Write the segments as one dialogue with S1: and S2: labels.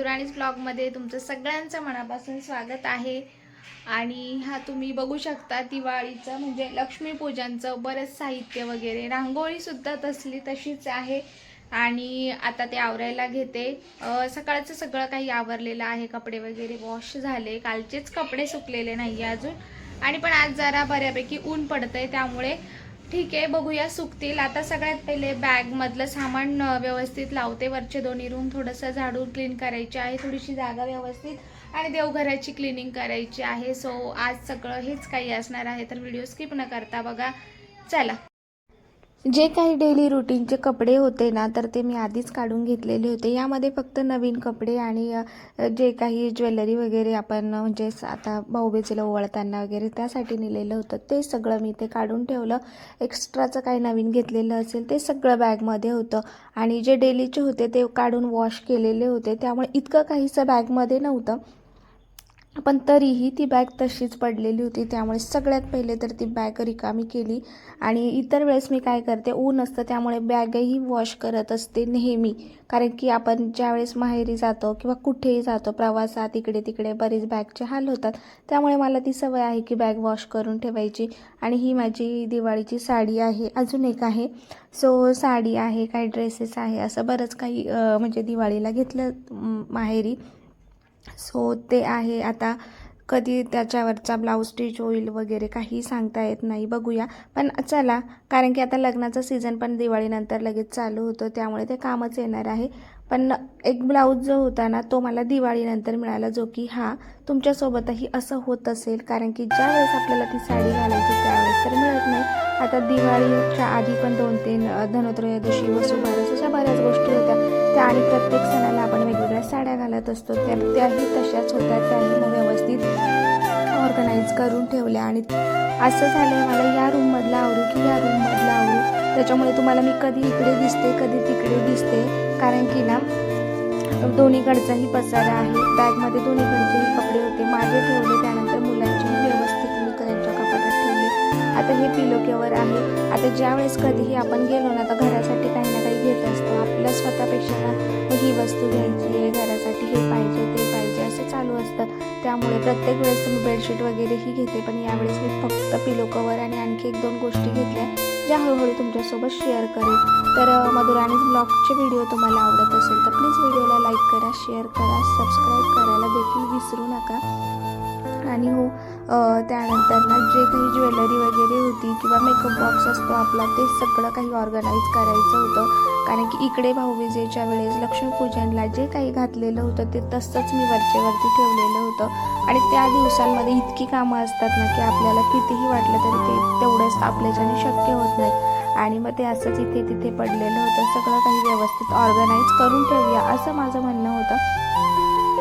S1: मधुराणीज ब्लॉगमध्ये तुमचं सगळ्यांचं मनापासून स्वागत आहे. आणि हा तुम्ही बघू शकता दिवाळीचं म्हणजे लक्ष्मीपूजनचं बरंच साहित्य वगैरे. रांगोळीसुद्धा तसली तशीच आहे. आणि आता ते आवरायला घेते. सकाळचं सगळं काही आवरलेलं आहे. कपडे वगैरे वॉश झाले. कालचेच कपडे सुकलेले नाही अजून. आणि पण आज जरा बऱ्यापैकी ऊन पडतंय त्यामुळे ठीक आहे बघूया सुकतील. आता सगळ्यात पहिले बॅगमधलं सामान व्यवस्थित लावते. वरचे दोन्ही रूम थोडंसं झाडून क्लीन करायचे आहे. थोडीशी जागा व्यवस्थित आणि देवघराची क्लिनिंग करायची आहे. सो आज सगळं हेच काही असणार आहे तर व्हिडिओ स्किप न करता बघा. चला. जे काही डेली रुटीनचे कपडे होते ना तर ते मी आधीच काढून घेतलेले होते. यामध्ये फक्त नवीन कपडे आणि जे काही ज्वेलरी वगैरे आपण म्हणजे आता भाऊबेजीला ओवाळताना वगैरे त्यासाठी नेलेलं होतं ते सगळं मी ते काढून ठेवलं. एक्स्ट्राचं काही नवीन घेतलेलं असेल ते सगळं बॅगमध्ये होतं. आणि जे डेलीचे होते ते काढून वॉश केलेले होते. त्यामुळे इतकं काहीसं बॅगमध्ये नव्हतं. पण तरीही ती बॅग तशीच पडलेली होती. त्यामुळे सगळ्यात पहिले तर ती बॅग रिकामी केली. आणि इतर वेळेस मी काय करते ऊन असतं त्यामुळे बॅगही वॉश करत असते नेहमी. कारण की आपण ज्यावेळेस माहेरी जातो किंवा कुठेही जातो प्रवासात इकडे तिकडे बरेच बॅगचे हाल होतात. त्यामुळे मला ती सवय आहे की बॅग वॉश करून ठेवायची. आणि ही माझी दिवाळीची साडी आहे अजून एक आहे. सो साडी आहे काही ड्रेसेस आहे असं बरंच काही म्हणजे दिवाळीला घेतलं माहेरी. सो ते आहे. आता कधी त्याच्यावरचा ब्लाऊज स्टिच होईल वगैरे काही सांगता येत नाही. बघूया. पण चला कारण की आता लग्नाचा सीझन पण दिवाळीनंतर लगेच चालू होतो त्यामुळे ते कामच येणार आहे. पण एक ब्लाऊज जो होता ना तो मला दिवाळीनंतर मिळाला जो की हा तुमच्यासोबतही असं होत असेल. कारण की ज्या वेळेस आपल्याला ती साडी घालायची त्यावेळेस तर मिळत नाही. आता दिवाळीच्या आधी पण दोन तीन धनोत्रयोदशी धनत्रयोदशी वसुबारस अशा बऱ्याच गोष्टी होत्या. त्या आणि प्रत्येक सणाला आपण वेगवेगळ्या असतो. त्या त्याही तशाच होत्या. त्याही मग व्यवस्थित ऑर्गनाईज करून ठेवल्या. आणि असं झालं आहे मला या रूममधला आवडू की या रूममधला आवडू त्याच्यामुळे तुम्हाला मी कधी इकडे दिसते कधी तिकडे दिसते. कारण की ना दोन्हीकडचाही पसारा आहे. बॅगमध्ये दोन्हीकडचेही कपडे होते. माझे ठेवले त्यानंतर आता हे पिलो केवर आहे? आता ज्यावेळेस कधीही आपण गेलो ना तर घरासाठी काही ना काही घेत असतो. आपल्या स्वतःपेक्षा ना ही वस्तू घ्यायची आहे घरासाठी हे पाहिजे ते पाहिजे असं चालू असतं. त्यामुळे प्रत्येक वेळेस मी बेडशीट वगैरेही घेते पण यावेळेस मी फक्त पिलो कवर आणि आणखी एक दोन गोष्टी घेतल्या. ज्या हळूहळू तुमच्यासोबत शेअर करेल तर मधुराणीज ब्लॉगचे व्हिडिओ तुम्हाला आवडत असेल तर प्लीज व्हिडिओला लाईक करा शेअर करा सबस्क्राईब करायला देखील विसरू नका. आणि हो त्यानंतर ना जे काही ज्वेलरी वगैरे होती किंवा मेकअप बॉक्स असतो आपला ते सगळं काही ऑर्गनाईज करायचं होतं. कारण की इकडे भाऊबीजेच्या वेळेस लक्ष्मीपूजनला जे काही घातलेलं होतं ते तसंच मी वरचेवरती ठेवलेलं होतं. आणि त्या दिवसांमध्ये इतकी कामं असतात ना की आपल्याला कितीही वाटलं तरी ते तेवढंच आपल्याच्याने शक्य होत नाही. आणि मग ते असंच इथे तिथे पडलेलं होतं. सगळं काही व्यवस्थित ऑर्गनाईज करून ठेवूया असं माझं म्हणणं होतं.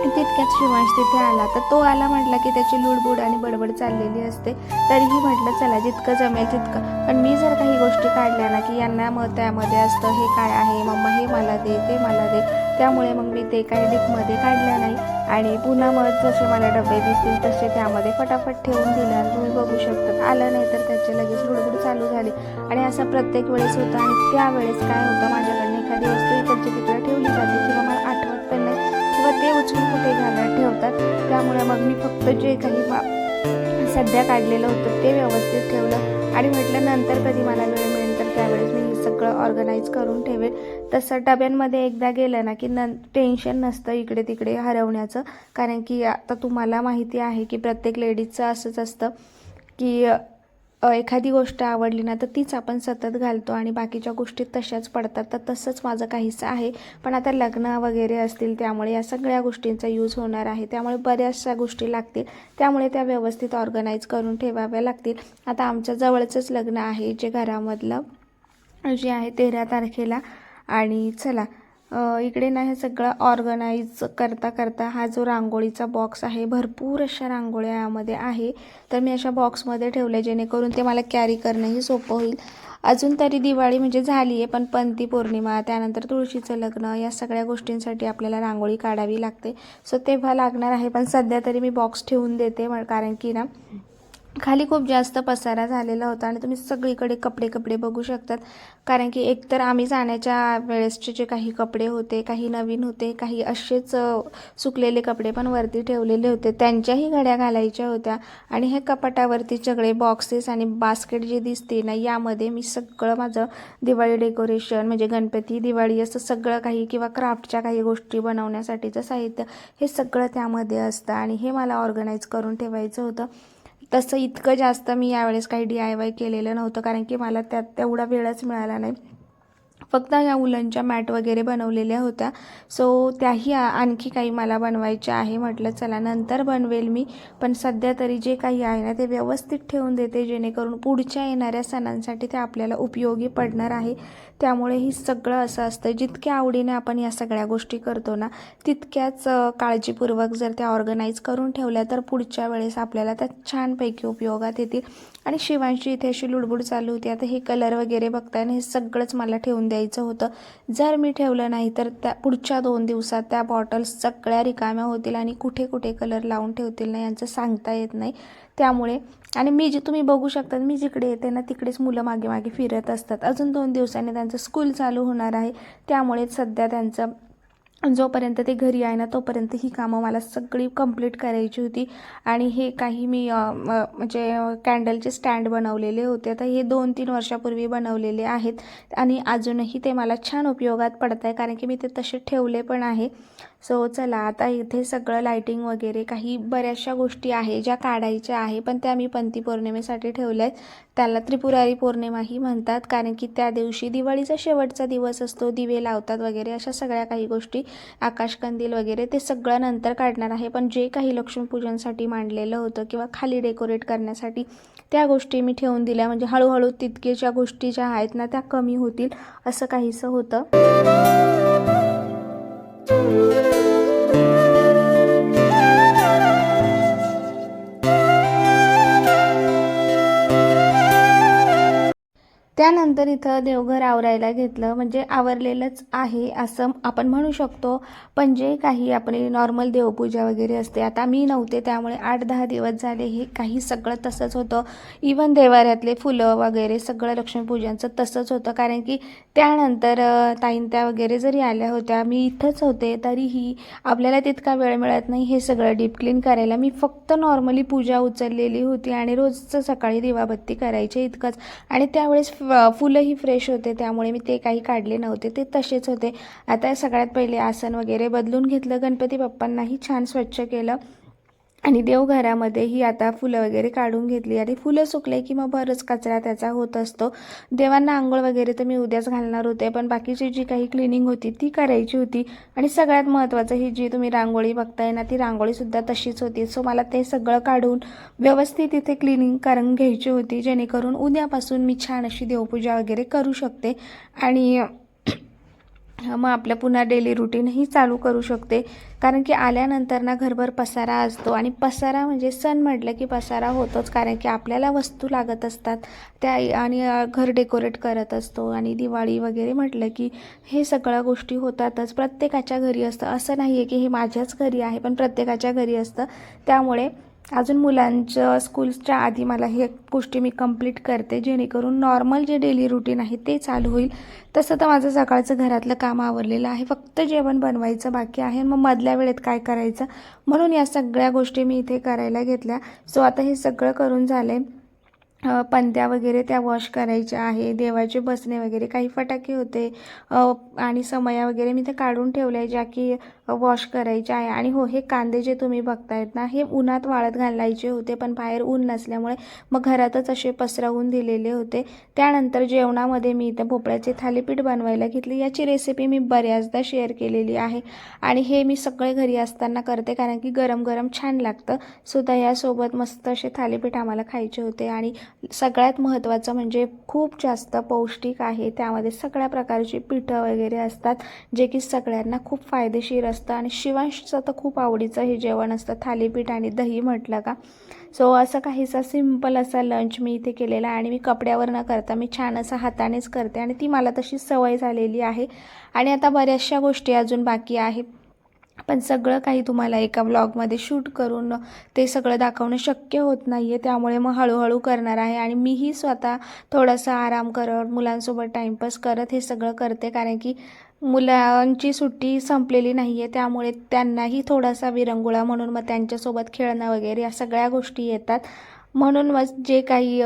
S1: तितक्यात शिवांश तिथे आला. तर तो आला म्हटला की त्याची लुडबुड आणि बडबड चाललेली असते. तरीही म्हटलं चला जितकं जमेल तितकं. पण मी जर काही गोष्टी काढल्या ना की यांना मग त्यामध्ये असतं हे काय आहे मम्मा हे मला दे ते मला दे त्यामुळे मग मी ते काही डिपमध्ये काढल्या नाही. आणि पुन्हा मग जसे मला डबे दिसतील तसे त्यामध्ये फटाफट ठेवून दिले तुम्ही बघू शकता आलं नाही तर त्याचे लगेच लुडबुड चालू झाली. आणि असं प्रत्येक वेळेस होतं आणि त्यावेळेस काय होतं माझ्याकडनं एखादी वस्तू इकडची तिकडे ठेवली जाते किंवा मला ते उचलून कुठे घालत ठेवतात त्यामुळे मग मी फक्त जे काही सध्या काढलेलं होतं ते व्यवस्थित ठेवलं. आणि म्हटलं नंतर कधी मला वेळ मिळेल तर त्यावेळेस मी सगळं ऑर्गनाईज करून ठेवेल. तसं डब्यांमध्ये एकदा गेलं ना की न टेन्शन नसतं इकडे तिकडे हरवण्याचं. कारण की आता तुम्हाला माहिती आहे की प्रत्येक लेडीजचं असंच असतं की एखादी गोष्ट आवडली ना तर तीच आपण सतत घालतो आणि बाकीच्या गोष्टी तशाच पडतात. तर तसंच माझं काहीसं आहे. पण आता लग्न वगैरे असतील त्यामुळे या सगळ्या गोष्टींचा यूज होणार आहे. त्यामुळे बऱ्याचशा गोष्टी लागतील. त्यामुळे त्या व्यवस्थित ऑर्गनाईज करून ठेवाव्या लागतील. आता आमच्या जवळचंच लग्न आहे जे घरामधलं जे आहे तेरा तारखेला. आणि चला इकडे ना हे सगळं ऑर्गनाईज करता करता हा जो रांगोळीचा बॉक्स आहे भरपूर अशा रांगोळ्या यामध्ये आहे. तर मी अशा बॉक्समध्ये ठेवल्या जेणेकरून ते मला कॅरी करणंही सोपं होईल. अजून तरी दिवाळी म्हणजे झाली आहे पण पंती पौर्णिमा त्यानंतर तुळशीचं लग्न या सगळ्या गोष्टींसाठी आपल्याला रांगोळी काढावी लागते. सो तेव्हा लागणार आहे पण सध्या तरी मी बॉक्स ठेवून देते मग कारण की ना खाली खूप जास्त पसारा झालेला होता आणि तुम्ही सगळीकडे कपडे कपडे बघू शकतात. कारण की एकतर आम्ही जाण्याच्या वेळेसचे जे काही कपडे होते काही नवीन होते काही असेच सुकलेले कपडे पण वरती ठेवलेले होते. त्यांच्याही घड्या घालायच्या होत्या आणि हे कपाटावरती सगळे बॉक्सेस आणि बास्केट जे दिसते ना यामध्ये मी सगळं माझं दिवाळी डेकोरेशन म्हणजे गणपती दिवाळी असं सगळं काही किंवा क्राफ्टच्या काही गोष्टी बनवण्यासाठीचं साहित्य हे सगळं त्यामध्ये असतं आणि हे मला ऑर्गनाईज करून ठेवायचं होतं. तसं इतकं जास्त मी यावेळेस काही डी आय वाय केलेलं नव्हतं कारण की मला त्यात तेवढा वेळच मिळाला नाही. फक्त ह्या उलनच्या मॅट वगैरे बनवलेल्या होत्या. सो त्याही आणखी काही मला बनवायच्या आहे. म्हटलं चला नंतर बनवेल मी. पण सध्या तरी जे काही आहे ना ते व्यवस्थित ठेवून देते जेणेकरून पुढच्या येणाऱ्या सणांसाठी ते आपल्याला उपयोगी पडणार आहे. त्यामुळे ही सगळं असं असतं. जितक्या आवडीने आपण या सगळ्या गोष्टी करतो ना तितक्याच काळजीपूर्वक जर त्या ऑर्गनाईज करून ठेवल्या तर पुढच्या वेळेस आपल्याला त्या छानपैकी उपयोगात येतील. आणि शिवांची इथे अशी लुडबुड चालू होती. आता हे कलर वगैरे बघताय हे सगळंच मला ठेवून द्यायचं होतं. जर मी ठेवलं नाही तर त्या पुढच्या दोन दिवसात त्या बॉटल्स सगळ्या रिकाम्या होतील आणि कुठे कुठे कलर लावून ठेवतील ना यांचं सांगता येत नाही. त्यामुळे. आणि मी जे तुम्ही बघू शकता मी जिकडे येते ना तिकडेच मुलं मागे मागे फिरत असतात. अजून दोन दिवसांनी त्यांचं स्कूल चालू होणार आहे. त्यामुळे सध्या त्यांचं जोपर्यंत ते घरी आहे ना तोपर्यंत ही कामं मला सगळी कंप्लीट करायची होती. आणि हे काही मी म्हणजे कॅन्डलचे स्टँड बनवलेले होते. तर हे दोन तीन वर्षापूर्वी बनवलेले आहेत. आणि अजूनही ते मला छान उपयोगात पडत आहे कारण की मी ते तसे ठेवले पण आहे. सो चला आता इथे सगळं लायटिंग वगैरे काही बऱ्याचशा गोष्टी आहे ज्या काढायच्या आहे पण त्या मी पंती पौर्णिमेसाठी ठेवल्या आहेत त्याला त्रिपुरारी पौर्णिमाही म्हणतात कारण की त्या दिवशी दिवाळीचा शेवटचा दिवस असतो दिवे लावतात वगैरे अशा सगळ्या काही गोष्टी आकाशकंदील वगैरे ते सगळं नंतर काढणार आहे. पण जे काही लक्ष्मीपूजनसाठी मांडलेलं होतं किंवा खाली डेकोरेट करण्यासाठी त्या गोष्टी मी ठेवून दिल्या. म्हणजे हळूहळू तितकेच्या गोष्टी ज्या आहेत ना त्या कमी होतील असं काहीसं होतं. त्यानंतर इथं देवघर आवरायला घेतलं. म्हणजे आवरलेलंच आहे असं आपण म्हणू शकतो. पण जे काही आपली नॉर्मल देवपूजा वगैरे असते. आता मी नव्हते त्यामुळे आठ दहा दिवस झाले हे काही सगळं तसंच होतं. इवन देवाऱ्यातले फुलं वगैरे सगळं लक्ष्मीपूजनचं तसंच होतं. कारण की त्यानंतर ताईंत्या वगैरे जरी आल्या होत्या मी इथंच होते तरीही आपल्याला तितका वेळ मिळत नाही हे सगळं डीप क्लीन करायला. मी फक्त नॉर्मली पूजा उचललेली होती आणि रोजचं सकाळी दिवाबत्ती करायचे इतकंच. आणि त्यावेळेस फुलंही फ्रेश होते. त्यामुळे मी ते काही काढले नव्हते. ते तसेच होते. आता सगळ्यात पहिले आसन वगैरे बदलून घेतलं. गणपती बाप्पांनाही छान स्वच्छ केलं. आणि देवघरामध्येही आता फुलं वगैरे काढून घेतली. आणि फुलं सुकले की मग बरंच कचरा त्याचा होत असतो. देवांना आंघोळ वगैरे तर मी उद्याच घालणार होते पण बाकीची जी काही क्लिनिंग होती ती करायची होती. आणि सगळ्यात महत्त्वाचं ही जी तुम्ही रांगोळी बघताय ना ती रांगोळीसुद्धा तशीच होती. सो मला ते सगळं काढून व्यवस्थित इथे क्लिनिंग करून घ्यायची होती जेणेकरून उद्यापासून मी छान अशी देवपूजा वगैरे करू शकते. आणि मग आपलं पुन्हा डेली रुटीनही चालू करू शकते. कारण की आल्यानंतर ना घरभर पसारा असतो आणि पसारा म्हणजे सण म्हटलं की पसारा होतोच कारण की आपल्याला वस्तू लागत असतात. त्या आणि घर डेकोरेट करत असतो आणि दिवाळी वगैरे म्हटलं की हे सगळ्या गोष्टी होतातच. प्रत्येकाच्या घरी असतं. असं नाही आहे की हे माझ्याच घरी आहे पण प्रत्येकाच्या घरी असतं. त्यामुळे अजून मुलांचं स्कूल्सच्या आधी मला हे गोष्टी मी कंप्लीट करते जेणेकरून नॉर्मल जे डेली रुटीन आहे ते चालू होईल. तसं तर माझं सकाळचं घरातलं काम आवरलेलं आहे. फक्त जेवण बनवायचं बाकी आहे मग मधल्या वेळेत काय करायचं? म्हणून या सगळ्या गोष्टी मी इथे करायला घेतल्या. सो आता हे सगळं करून झालं आहे पंत्या वगैरे त्या वॉश करायच्या आहे. देवाचे बसणे वगैरे काही फटाके होते. आणि समया वगैरे मी ते काढून ठेवल्या ज्या की वॉश करायच्या आहे. आणि हो हे कांदे जे तुम्ही बघतायत ना हे उन्हात वाळत घालायचे होते पण बाहेर ऊन नसल्यामुळे मग घरातच असे पसरवून दिलेले होते. त्यानंतर जेवणामध्ये मी इथं भोपळ्याचे थालीपीठ बनवायला घेतली. याची रेसिपी मी बऱ्याचदा शेअर केलेली आहे. आणि हे मी सगळे घरी असताना करते कारण की गरम गरम छान लागतं. सुद्धा यासोबत मस्त असे थालीपीठ आम्हाला खायचे होते. आणि सगळ्यात महत्त्वाचं म्हणजे खूप जास्त पौष्टिक आहे. त्यामध्ये सगळ्या प्रकारची पिठं वगैरे असतात जे की सगळ्यांना खूप फायदेशीर असतं. आणि शिवांशचं तर खूप आवडीचं हे जेवण असतं थालीपीठ आणि दही म्हटलं का? सो असं काहीसा सिंपल असा लंच मी इथे केलेला आहे. आणि मी कपड्यावर न करता मी छान असं हातानेच करते. आणि ती मला तशी सवय झालेली आहे. आणि आता बऱ्याचशा गोष्टी अजून बाकी आहे पण सगळं काही तुम्हाला एका व्लॉगमध्ये शूट करून ते सगळं दाखवणं शक्य होत नाही आहे त्यामुळे मग हळूहळू करणार आहे आणि मीही स्वतः थोडासा आराम करत मुलांसोबत टाईमपास करत हे सगळं करते. कारण की मुलांची सुट्टी संपलेली नाही आहे त्यामुळे त्यांनाही थोडासा विरंगुळा म्हणून मग त्यांच्यासोबत खेळणं वगैरे या सगळ्या गोष्टी येतात. म्हणून मग जे काही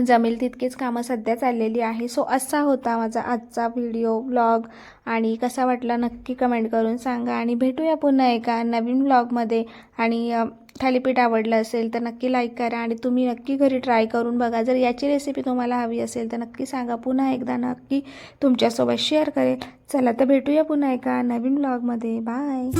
S1: जमेल तितकीच कामं सध्या चाललेली आहे. सो असा होता माझा आजचा व्हिडिओ ब्लॉग आणि कसा वाटला नक्की कमेंट करून सांगा. आणि भेटूया पुन्हा एका नवीन ब्लॉगमध्ये आणि थालीपीठ आवडलं असेल तर नक्की लाईक करा. आणि तुम्ही नक्की घरी ट्राय करून बघा. जर याची रेसिपी तुम्हाला हवी असेल तर नक्की सांगा. पुन्हा एकदा नक्की तुमच्यासोबत शेअर करेल. चला तर भेटूया पुन्हा एका नवीन ब्लॉगमध्ये बाय